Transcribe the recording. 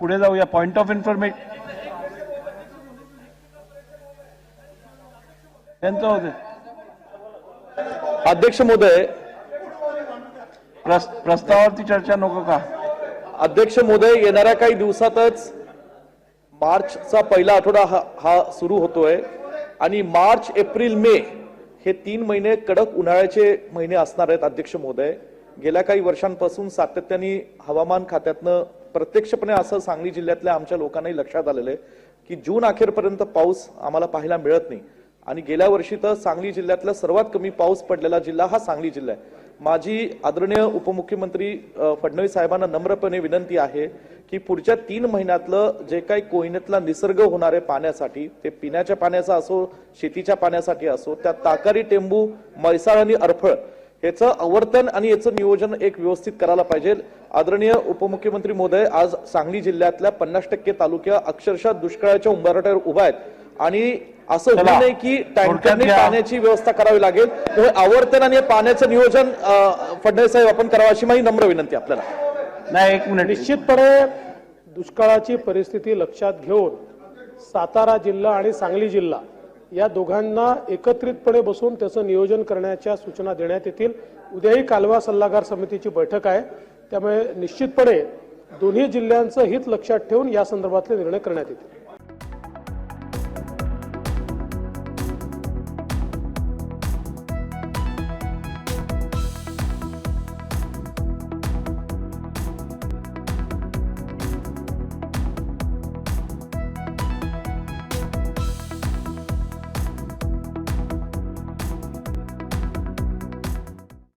पुढे जाऊया. Point of information त्यांचं होते. अध्यक्ष महोदय प्रस- प्रस्तावावरती चर्चा नको का? अध्यक्ष महोदय येणाऱ्या काही दिवसातच मार्चचा पहिला आठवडा हा हा सुरू होतोय. आणि मार्च एप्रिल मे हे तीन महिने कडक उन्हाळ्याचे महिने असणार आहेत अध्यक्ष महोदय. गेल्या काही वर्षांपासून सातत्याने हवामान खात्यातनं प्रत्यक्षपणे असं सांगली जिल्ह्यातल्या आमच्या लोकांनाही लक्षात आलेलं आहे की जून अखेरपर्यंत पाऊस आम्हाला पाहायला मिळत नाही. आणि गेल्या वर्षी तर सांगली जिल्ह्यातला सर्वात कमी पाऊस पडलेला जिल्हा हा सांगली जिल्हा आहे. माझी आदरणीय उपमुख्यमंत्री फडणवीस साहेबांना नम्रपणे विनंती आहे की पुढच्या तीन महिन्यातलं जे काही कोयनेतला निसर्ग होणार आहे पाण्यासाठी ते पिण्याच्या पाण्याचा असो शेतीच्या पाण्यासाठी असो त्या ताकारी टेंबू म्हैसाळ आणि अरफळ याचं आवर्तन आणि याचं नियोजन एक व्यवस्थित करायला पाहिजे आदरणीय उपमुख्यमंत्री महोदय आज सांगली जिल्ह्यातल्या पन्नास टक्के तालुक्या अक्षरशः दुष्काळाच्या उंबरठ्यावर उभा आहेत आणि असं होऊ. नये की टँकरने. पाण्याची व्यवस्था करावी लागेल त्यामुळे आवर्तन आणि पाण्याचं नियोजन फडणवीस साहेब आपण करावं अशी माझी नम्र विनंती आपल्याला नाही एक मिनिट निश्चितपणे दुष्काळाची परिस्थिती लक्षात घेऊन सातारा जिल्हा आणि सांगली जिल्हा या दोघांना एकत्रितपणे बसून त्याचं नियोजन करण्याच्या सूचना देण्यात येतील. उद्याही कालवा सल्लागार समितीची बैठक आहे. त्यामुळे निश्चितपणे दोन्ही जिल्ह्यांचं हित लक्षात ठेवून या संदर्भातले निर्णय करण्यात येतील.